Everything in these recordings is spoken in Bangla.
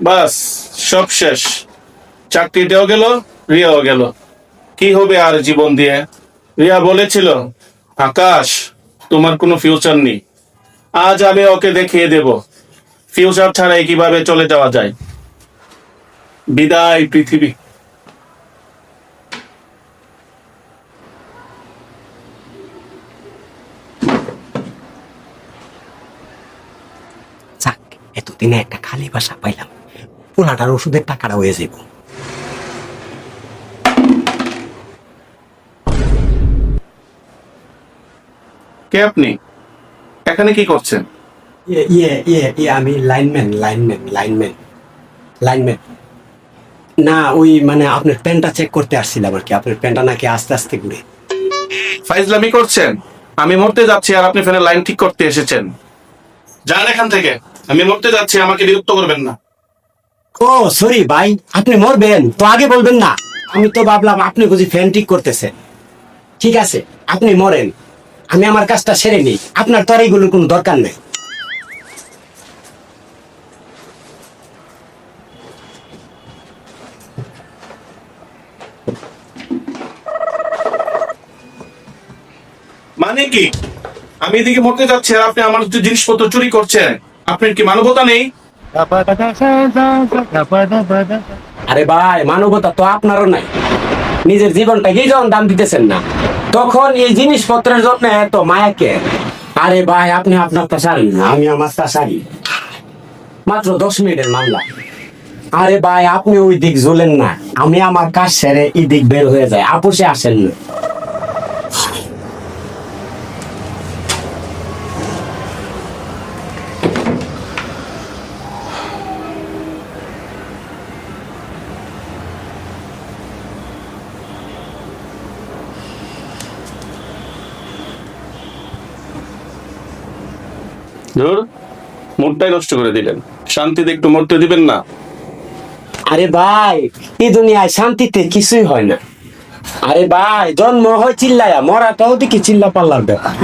বাস, সব শেষ। চাকরিটাও গেল, রিয়াও গেল। কি হবে আর জীবন দিয়ে? রিয়া বলেছিল, আকাশ, তোমার কোনো ফিউচার নেই। আজ আমি ওকে দেখিয়ে দেব। ফিউচার ছাড়াই কীভাবে চলে যাওয়া যায়? বিদায়, পৃথিবী। এতদিনে একটা খালি বাসা পাইলাম। পোলাটার ওষুধের টাকাটা হয়ে যাব কে আপনি? এখানে কি করছেন? ইয়ে ইয়ে ইয়ে ইয়ে আমি লাইনম্যান লাইনম্যান লাইনম্যান লাইনম্যান। না ওই মানে আপনার প্যান্টটা চেক করতে আসছিলাম আর কি। আপনার প্যান্টটা নাকি আস্তে আস্তে ঘুরে। ফাইজলামি করছেন? আমি মরতে যাচ্ছি আর আপনি ফেনে লাইন ঠিক করতে এসেছেন। যান এখান থেকে। আমি মরতে যাচ্ছি আমাকে বিরক্ত করবেন না। ও সরি ভাই, আপনি মরবেন। তো আগে বলবেন না। আমি তো ভাবলাম আপনি বুঝি ফ্যান ঠিক করতেছেন। ঠিক আছে, আপনি মরেন। আমি আমার কাজটা সেরে নিই। আপনার কোনো দরকার নেই। মানে কি? আমি এদিকে মরতে যাচ্ছি আপনি আমার জিনিসপত্র চুরি করছেন, আপনার কি মানবতা নেই? আরে ভাই, মানবতা তো আপনারও নাই। নিজের জীবনটাকেই যখন দাম দিতেছেন না, তখন এই জিনিসপত্রের জন্য এত মায়াকে আরে ভাই, আপনি আপনারটা সারি আমি আমারটা সারি। মাত্র দশ মিনিটের মামলা। আরে ভাই, আপনি ওই দিক জ্বলেন না, আমি আমার কাজ সেরে এই দিক বের হয়ে যায়, আপুসে আসেন না। ধর মুডটাই নষ্ট করে দিলেন। শান্তিতে একটু মরতে দিবেন না। আরে ভাই এই দুনিয়ায় শান্তিতে কিছুই হয় না। আরে ভাই জন্ম হয় চিল্লায়া মরাটাও দেখি চিল্লা পাল্লার ব্যাপার।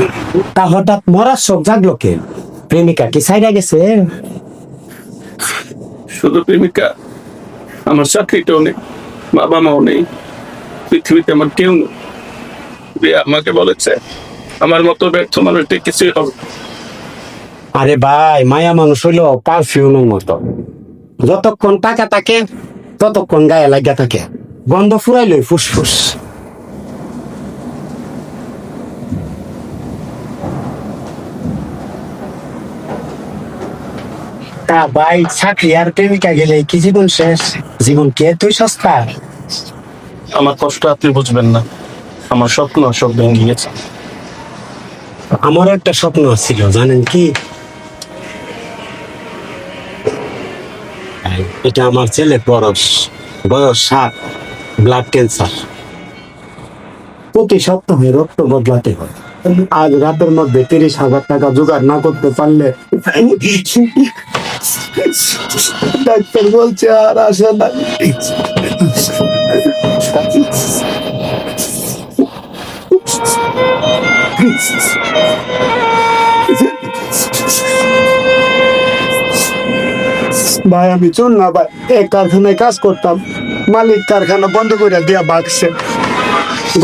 তা হঠাৎ মরার শোক জাগলো কেন প্রেমিকা কি সাইডা গেছে? শুধু প্রেমিকা আমার চাকরিটাও নেই বাবা মাও নেই পৃথিবীতে আমার কেউ নেই। আমাকে বলেছে আমার মতো ব্যর্থ মানুষটি কিছুই হবে। আরে ভাই মায়া মানুষ হইল পারফিউমের মতো। যতক্ষণ টাকা থাকে ততক্ষণ গায়ে লাগিয়া থাকে। গন্ধ ফুরাইলই ফুসফুস। তা ভাই চাকরি আর প্রেমিকা গেলে কি জীবন শেষ? জীবন কে তুই সস্তা? আমার কষ্ট আপনি বুঝবেন না। আমার স্বপ্ন সব ভেঙে গেছে। আমার একটা স্বপ্ন ছিল জানেন কি? এটা আমার ছেলে বয়স বয়স সাত। ব্লাড ক্যান্সার প্রতি সপ্তাহে রক্ত বদলাতে হয়। আজ রাতের মধ্যে তিরিশ হাজার টাকা জোগাড় না করতে পারলে ডাক্তার বলছে আর আসে না। ভাই, আমি চুন না ভাই, এক কারখানায় কাজ করতাম। মালিক কারখানা বন্ধ করে দিয়া বাগছে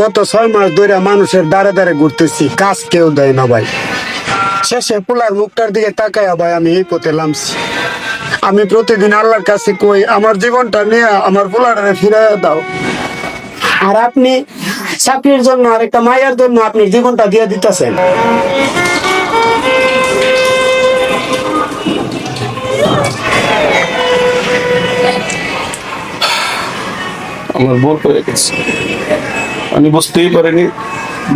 গত ছয় মাস ধরে মানুষের দাঁড়ে দাঁড়ে ঘুরতেছি, কাজ কেউ দেয় না ভাই। শেষে পোলার মুখটার দিকে তাকায়া ভাই, আমি এই পথে লামছি আমি প্রতিদিন আল্লাহর কাছে কই, আমার জীবনটা নিয়ে আমার পোলাটারে ফিরাইয়া দাও। আর আপনি চাকরির জন্য আর একটা মায়ের জন্য আপনি জীবনটা দিয়ে দিতেছেন। আমার ভুল হয়ে গেছে। আমি বুঝতেই পারিনি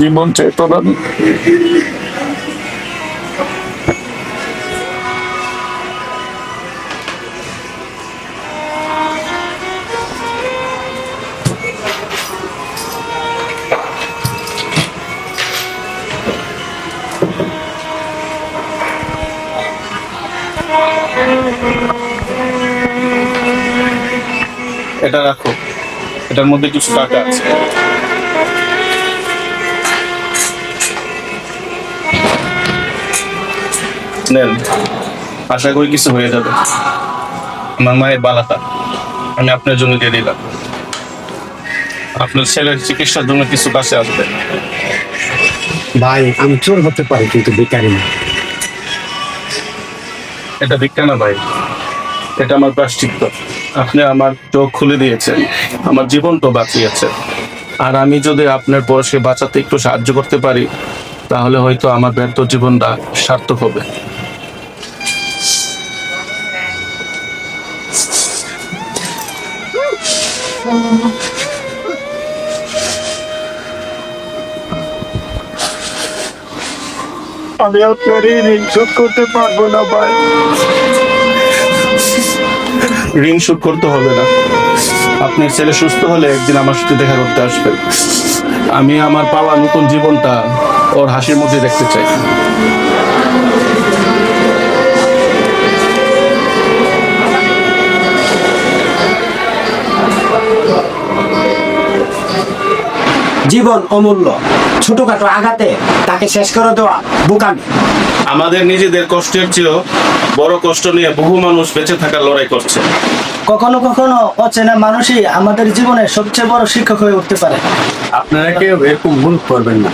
জীবন প্রধান এটা রাখো। এটার মধ্যে কিছু টাকা আছে। নেন আশা করি কিছু হয়ে যাবে। আমার মায়ের বালাটা আমি আপনার জন্য দিয়ে দিলাম। আপনার ছেলের চিকিৎসার জন্য কিছু কাছে আসবে। ভাই আমি চোর হতে পারি কিন্তু বেকারি না। এটা ভিক্ষা না ভাই এটা আমার প্রাশ্চিত্য আপনি আমার চোখ খুলে দিয়েছেন, আমার জীবন তো বাঁচিয়েছেন। আর আমি যদি আপনার বয়সকে বাঁচাতে একটু সাহায্য করতে পারি, তাহলে হয়তো আমার ব্যর্থ জীবনটা সার্থক হবে। আমি আপনার ঋণ শোধ করতে পারব না, ভাই। ঋণ শোধ করতে হবে না। আপনার ছেলে সুস্থ হলে একদিন আমার সাথে দেখা করতে আসবেন আমি আমার পাওয়া নতুন জীবনটা ওর হাসির মধ্যে দেখতে চাই। জীবন অমূল্য। ছোটখাটো আঘাতে তাকে শেষ করে দেওয়া বোকামি। আমাদের নিজেদের কষ্টের চেয়েও বড় কষ্ট নিয়ে বহু মানুষ বেঁচে থাকার লড়াই করছে। কখনো কখনো অচেনা মানুষই আমাদের জীবনে সবচেয়ে বড় শিক্ষক হয়ে উঠতে পারে। আপনারা কেউ এরকম ভুল করবেন না।